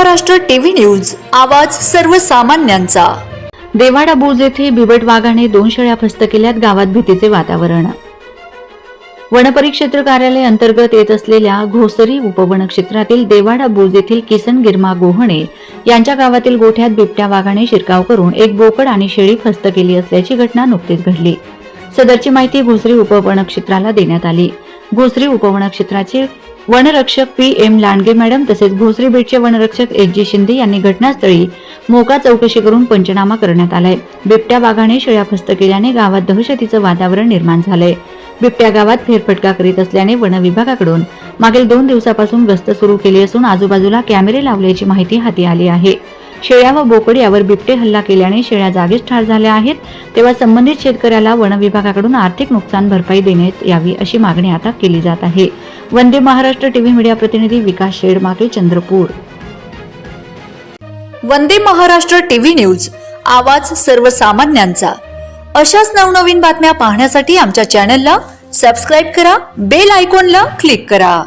Maharashtra TV news आवाज सर्वसामान्यांचा. देवाडा बुज येथे बिबट वाघाने दोन शेळ्या फस्त केल्यात गावात भीतीचे वातावरण. वनपरिक्षेत्र कार्यालय अंतर्गत येत असलेल्या घोसरी उपवन क्षेत्रातील देवाडा बुज येथील किसन गिरमा गोहणे यांच्या गावातील गोठ्यात बिबट्या वाघाने शिरकाव करून एक बोकड आणि शेळी फस्त केली असल्याची घटना नुकतीच घडली. सदरची माहिती घोसरी उपवन क्षेत्राला देण्यात आली. घोसरी उपवन क्षेत्राचे वनरक्षक पी एम लांडगे मॅडम तसेच भोसरी बेटचे वनरक्षक एच जी शिंदे यांनी घटनास्थळी मोका चौकशी करून पंचनामा करण्यात आलाय. बिबट्या वाघाने शेळ्या फस्त केल्याने गावात दहशतीचं वातावरण निर्माण झालंय. बिबट्या गावात फेरफटका करीत असल्याने वन विभागाकडून मागील दोन दिवसापासून गस्त सुरू केली असून आजूबाजूला कॅमेरे लावल्याची माहिती हाती आली आहे. शेळ्या व बोकड यावर बिबटे हल्ला केल्याने शेळ्या जागीच ठार झाल्या आहेत. तेव्हा संबंधित शेतकऱ्याला वन विभागाकडून आर्थिक नुकसान भरपाई देण्यात यावी अशी मागणी आता केली जात आहे. वंदे महाराष्ट्र टीव्ही मीडिया प्रतिनिधी विकास शेडमाके चंद्रपूर. वंदे महाराष्ट्र टीव्ही न्यूज आवाज सर्वसामान्यांचा. अशाच नवनवीन बातम्या पाहण्यासाठी आमच्या चॅनलला सबस्क्राईब करा बेल आयकॉनला क्लिक करा.